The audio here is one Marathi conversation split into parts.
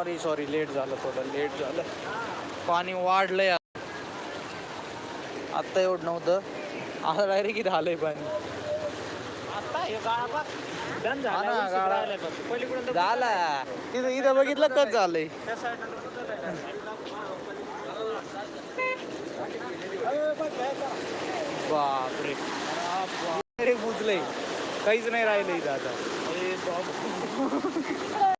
सॉरी सॉरी लेट झालं थोडं लेट झालं. पाणी वाढलंय आत्ता एवढं नव्हतं. आता डायरेक्ट इथं आलंय पाणी. झाला. राहिलाय तिथं इथं बघितलं कच झालंय? बापरे. अरे बुजलंय. काहीच नाही राहिलं इथं आता.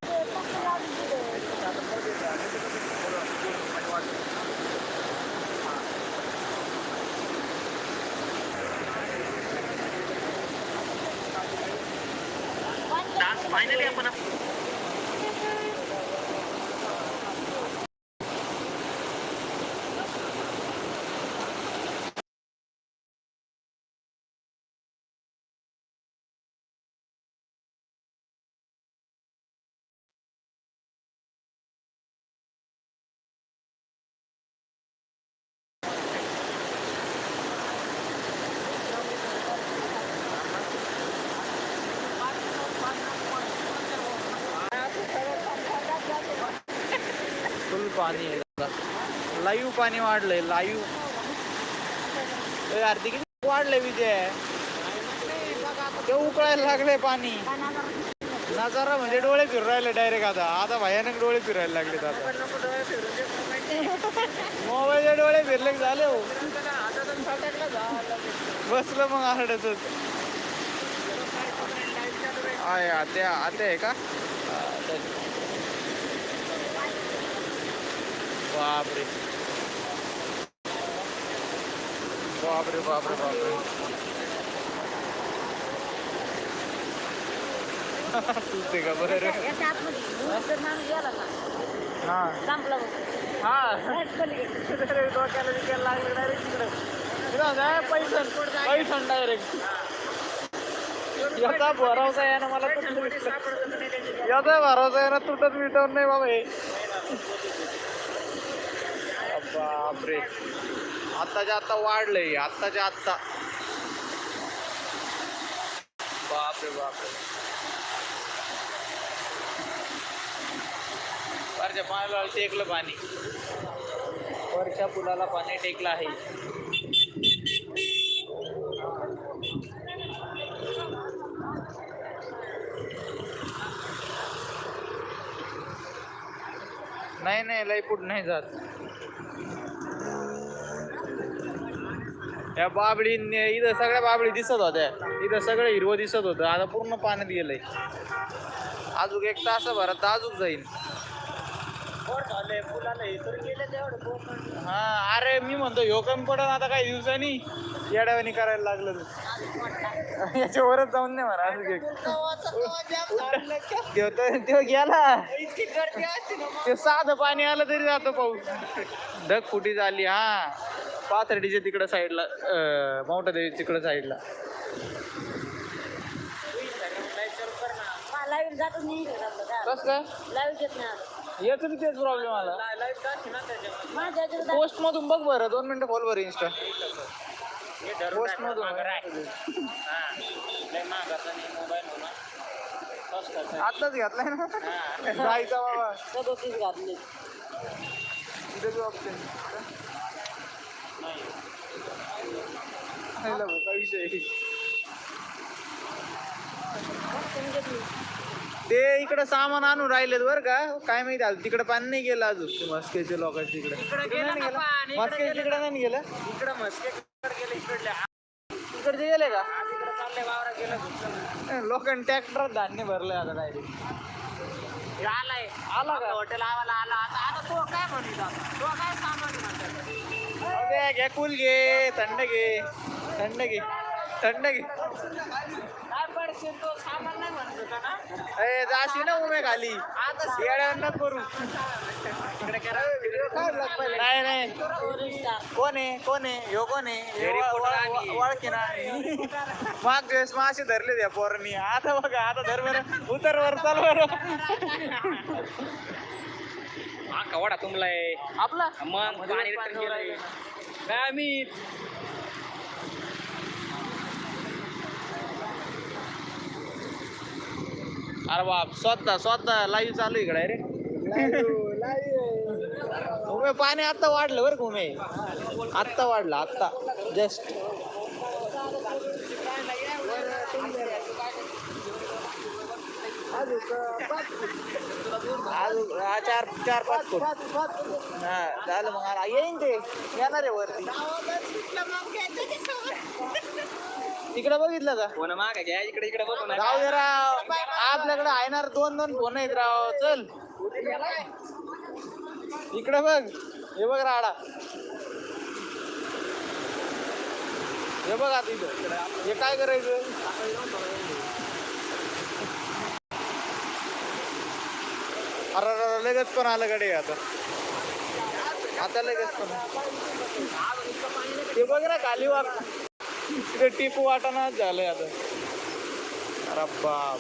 Finally, ako na... पाणी आहे लाईव्ह पाणी वाढलंय लाईव्ह. आरती किती वाढलंय विजय. ते उकळायला लागले पाणी. नजारा म्हणजे डोळे फिरू राहिले डायरेक्ट आता. आता भयानक डोळे फिरायला लागलेत आता. मोबाईलचे डोळे फिरले झाले हो. बसलं मग आरडच आहे आत्या आत्या आहे का आत्या. बापरे बापरे बापरे बापरे तू ते का बरं हा हा डायरेक्ट डोक्याला लागलं डायरेक्ट तिकडं डायरेक्ट याचा भरोसा आहे ना मला याचा भरोसा आहे ना तुटत मिटवून नाही बाबा हे बापरे. आत्ताच्या आत्ता वाढलंय आत्ताच्या आत्ता बापरे बापरे. वरच्या पाण्याला टेकलं पाणी. वरच्या पुलाला पाणी टेकलं आहे. नाही नाही लय पुढ नाही जात. या बाबडी इथं सगळ्या बाबडी दिसत होत्या. इथं सगळं हिरवं दिसत होतं. आता पूर्ण पाण्यात गेलंय. अजून एक तास भरात अजून जाईल हे तर हा अरे मी म्हणतो ह्यो कमी पडन आता काही दिवसांनी. येड्यावानी करायला लागलं तर. याच्यावरच जाऊन नाही म्हणा घे. त्यो तर त्यो गेला. ते साधं पाणी आलं तरी जातो पाऊस. ढग फुटी झाली हा. पाथर्डीच्या तिकडं साईडला माउंट देवी तिकडं साईडला. कस काय. याचं बी तेच प्रॉब्लेम आला? पोस्ट मधून बघ बरं दोन मिनिटं खोल बरं इंस्टा पोस्ट मधून. हा. आताच घेतलाय ना? हा. जायचा बाबा. घातले इथे जो ऑप्शन नाही. खायला विषय ते इकडं सामान आणून राहिलेत बरं का. काय माहिती आलं तिकडे पाणी नाही गेलं अजून. मस्केचे लोकांच्या तिकडे. इकडं तिकडे गेलं नाही गेलं. पाणी, इकडं मस्के गेलं तिकडे नाही गेलं. इकडं गेले इकडले तिकडचे गेले का. लोकांनी ट्रॅक्टर धान्य भरलंय आता डायरेक्ट आलाय. आला का? हॉटेल आवाला आला. आता आता तो काय म्हणतो? तो काय सामान घे घे कूल घे थंड घे थंड घे थंड घे. ए जाशी ना उमे खाली. आता येड्यांना करू नाही नाही. कोण आहे? कोण आहे? ह्यो कोण आहे. ओळखी ना माग दिवस मासे धरले त्या पोरांनी. आता बघा आता धर बरं. उतर वर चाल बरं हा कवडा तुमलाय. आपला? मग काय आम्ही? अरे बाप स्वतः स्वतः लाईव्ह चालू आहे इकडे रे उमे पाणी आता वाढलं बरं उमे आत्ता वाढलं आत्ता जस्ट हा, चार चार पाच फूट. हा झालं मग आता येईन ते. येणार आहे वरती. तिकडे बघितलं का? फोन माग घ्या इकडे इकडे बघू. राव दे राव. आपल्याकडे आहे ना दोन दोन फोन आहेत राव. चल. इकडे बघ. हे बघ राडा. हे बघ आता इथं. हे काय करायचं? अरे अरे, लगेच पण आलं कडे आता? आता लगेच पण ते बघ ना खाली वाट तिथे टिपू वाटाणा झालंय आता. अरे बाप.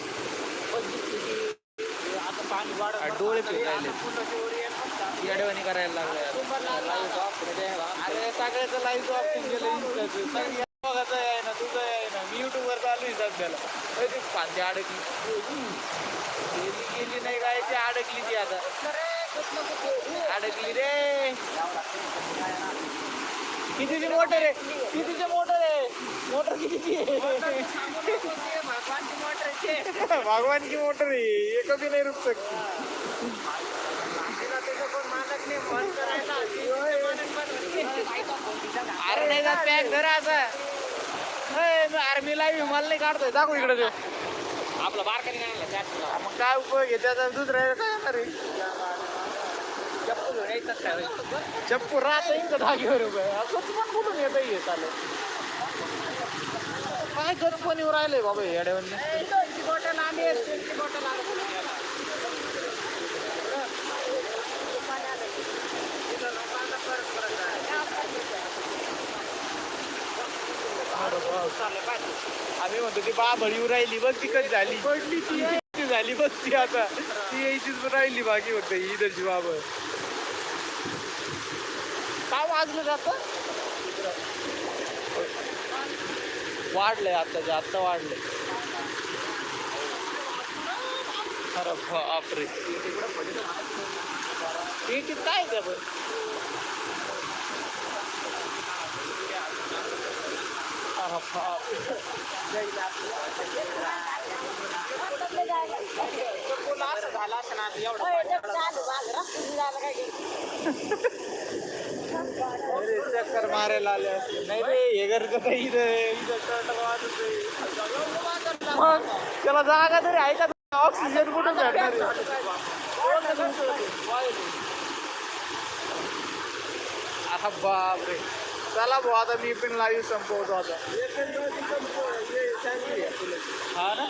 डोळे फिरायले येडवणी करायला लागले अरे सगळ्याचं लाईव्ह ऑप्शन गेलं इंस्टाचं बघायचं आहे ना तुझं आहे ना. मी युट्यूब वर चालू आहे सध्याला. ती फांदी अडकली. गेली गेली नाही काय ती अडकली ती आता. अडकली रे. कितीची मोटर आहे? कितीची मोटर आहे? मोटर कितीची आहे? भगवानची मोटर आहे. एक बी नाही सकती अरे नाही जात पॅक धरा आता. अरे मी लाईव्ह मला नाही काढतोय. दाखव इकडे ते. आपला बारकाने आणला चार मग काय उपयोग आहे त्याचा दुसरा काय येणार चप्पू घेऊन यायचं काय चप्पू राहत इथं धागेवर रुपये असंच पण कुठून येत हे चालू काय गचपणीवर राहिलंय बाबा हे येड्यावानी आम्ही म्हणतो ती बाबळी राहिली बघ ती कधी झाली. पडली ती. झाली बघ ती आता. ती यायचीच राहिली बाकी होत ही इधरची बाबळ काय वाजलं जात? वाढलंय आत्ताच्या आत्ता वाढलंय. अरे बापरे. काय त्या पण अरे बाप झाला असं ना एवढं चक्कर मारायला आले. नाही रे हे घरचं नाही रे इथं मग त्याला जागा तरी ऐका ऑक्सिजन कुठं भेटणार बाप बापरे. चला भाऊ आता मी पण लाईव्ह संपवतो आता. हा ना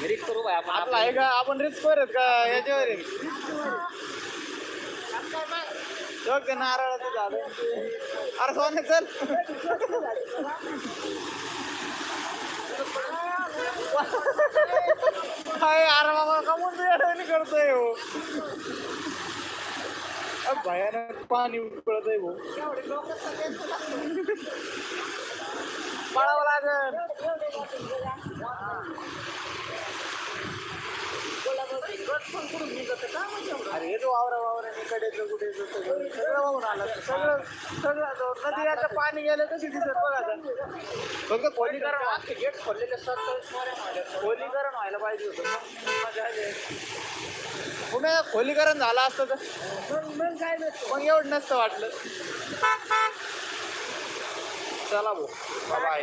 घरीच करू बाय आपण आपला आहे का आपण रिस्क करत का याच्यावर आहे? बघ ते नारळाचं झाड अरे सोने चल. अरे बाबा कमून तू करतोय हो. भयानक पाणी उकळत आहे भाऊ. पळावं लागेल. अरे तो वावरा वावरा कडेचं कुठे सगळं. वाहून आलं सगळं सगळं नदी आता पाणी गेलं कशी दिसत बघ फक्त खोलीकरण व्हा- गेट खोललेले सत्तावीस खोलीकरण व्हायला पाहिजे होतं. पुन्हा खोलीकरण झालं असतं तर? मग एवढं नसतं वाटलं. चला भाऊ. बाय